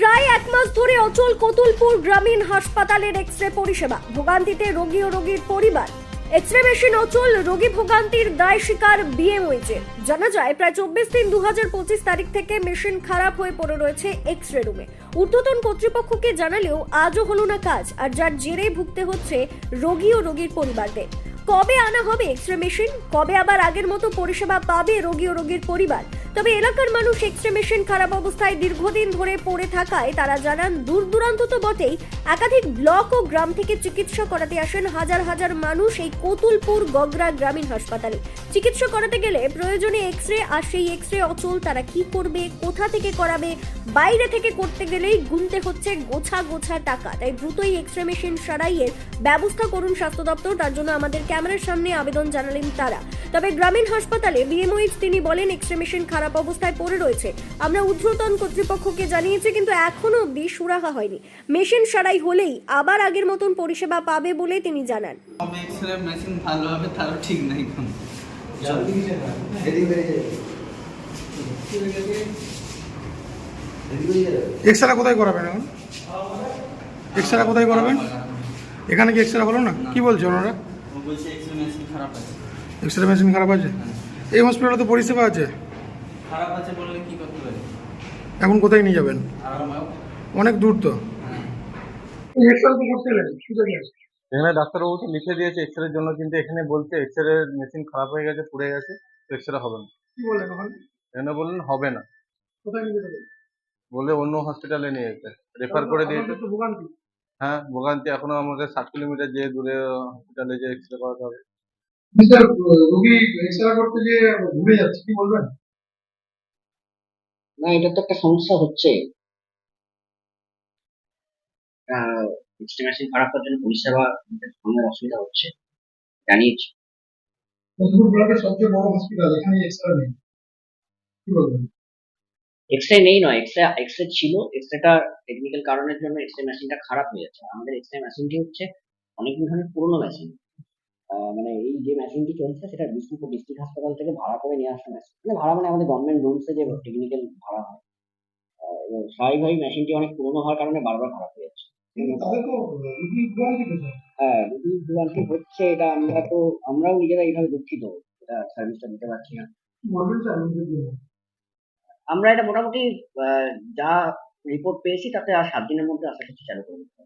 প্রায় এক মাস ধরে অচল কতুলপুর গ্রামীণ হাসপাতালের এক্স রে পরিষেবা। ভোগান্তিতে রোগী ও রোগীর পরিবার। এক্স রে মেশিন অচল, রোগী ভোগান্তির দায় স্বীকার বিএমওইচে জানা যায়, প্রায় চব্বিশ তিন দু তারিখ থেকে মেশিন খারাপ হয়ে পড়ে রয়েছে এক্স রে রুমে। ঊর্ধ্বতন কর্তৃপক্ষকে জানালেও আজও হলো না কাজ, আর যার জেরে ভুগতে হচ্ছে রোগী ও রোগীর পরিবারদের। কবে আনা হবে এক্স রে মেশিন? কবে আবার আগের মতো পরিষেবা পাবে রোগী ও রোগীর পরিবার? তবে এলাকার মানুষ এক্স রে মেশিন খারাপ অবস্থায় দীর্ঘদিন ধরে পড়ে থাকায় তারা জানান দূর দূরান্ত তো বটেই একাধিক ব্লক ও গ্রাম থেকে চিকিৎসা করাতে আসেন হাজার হাজার মানুষ এই কতুলপুর গগরা গ্রামীণ হাসপাতালে। চিকিৎসা করাতে গেলে প্রয়োজনে এক্স রে আর সেই এক্স রে অচল তারা কি করবে, কোথা থেকে করাবে, বাইরে থেকে করতে গেলেই গুনতে হচ্ছে গোছা গোছা টাকা। তাই দ্রুতই এক্স রে মেশিন সারাইয়ের ব্যবস্থা করুন স্বাস্থ্য দপ্তর, তার জন্য আমাদের ক্যামেরার সামনে আবেদন জানালেন তারা। তবে গ্রামীণ হাসপাতালে বিএমওইচ তিনি বলেন এক্স রে মেশিন খারাপ অবস্থায় পড়ে রয়েছে। আমরা ঊর্ধ্বতন কর্তৃপক্ষকে জানিয়েছি কিন্তু এখনও অবধি সুরাহা হয়নি। মেশিন সারাই হলেই আবার আগের মতন পরিষেবা পাবে বলে তিনি জানান। মেশিন ভালো হবে তারও ঠিক নাই এক্সরা কোথায় করাবেন এখন? এক্সরা কোথায় করাবেন? এখানে কি এক্সরা হলো না? কি বলছে ওনারা? ও বলছে এক্সরে মেশিন খারাপ আছে। এক্সরে মেশিন খারাপ আছে? এই হসপিটালে তো পরিষেবা আছে। খারাপ আছে বললে কি করতে পারি? এখন কোথায় নিয়ে যাবেন? অনেক দূর তো। হ্যাঁ। এক্সরা তো এখানে ডাক্তারবাবু তো লিখে দিয়েছে এক্স রের জন্য কিন্তু এখানে বলছে এক্স রে মেশিন খারাপ হয়ে গেছে পুড়ে গেছে এক্স রে হবে না। এখানে বললেন হবে না। কোথায় নিয়ে যাবেন? বলে অন্য হসপিটালে নিয়ে যেতে রেফার করে দিয়েছে। হ্যাঁ ভোগান্তি। এখনও আমাকে ষাট কিলোমিটার যে দূরে হসপিটালে যে এক্স রে করাতে হবে। রোগী এক্সরা করতে গিয়ে ঘুরে যাচ্ছে কি বলবেন? না এটা তো একটা সমস্যা হচ্ছে। এক্সট্রা মেশিন খারাপ হওয়ার জন্য পরিষেবা আমাদের অসুবিধা হচ্ছে জানিয়েছি। কতদূর ব্লকের সবচেয়ে বড় হসপিটাল এখানে এক্সরা নেই। কি বলবেন? এক্সরে নেই নয় এক্সরে এক্সরে ছিল এক্সরেটা টেকনিক্যাল কারণের জন্য এক্সরে মেশিনটা খারাপ হয়ে যাচ্ছে। আমাদের এক্সরে মেশিনটি হচ্ছে অনেকদিন ধরে পুরোনো মেশিন মানে এই যে মেশিনটি চলছে সেটা বিষ্ণুপুর ডিস্ট্রিক্ট হাসপাতাল থেকে ভাড়া করে নিয়ে আসা মেশিন মানে ভাড়া মানে আমাদের গভর্নমেন্ট রুলসে যে টেকনিক্যাল ভাড়া হয়। এবং স্বাভাবিকভাবে মেশিনটি অনেক পুরনো হওয়ার কারণে বারবার খারাপ হয়ে যাচ্ছে। হ্যাঁ রুগী ভোগান্তি হচ্ছে এটা আমরা তো আমরাও নিজেরা এইভাবে দুঃখিত। এটা সার্ভিসটা দিতে পারছি না। আমরা এটা মোটামুটি আহ, যা রিপোর্ট পেয়েছি তাতে আর সাত দিনের মধ্যে আশা করছি চালু করে দিতে।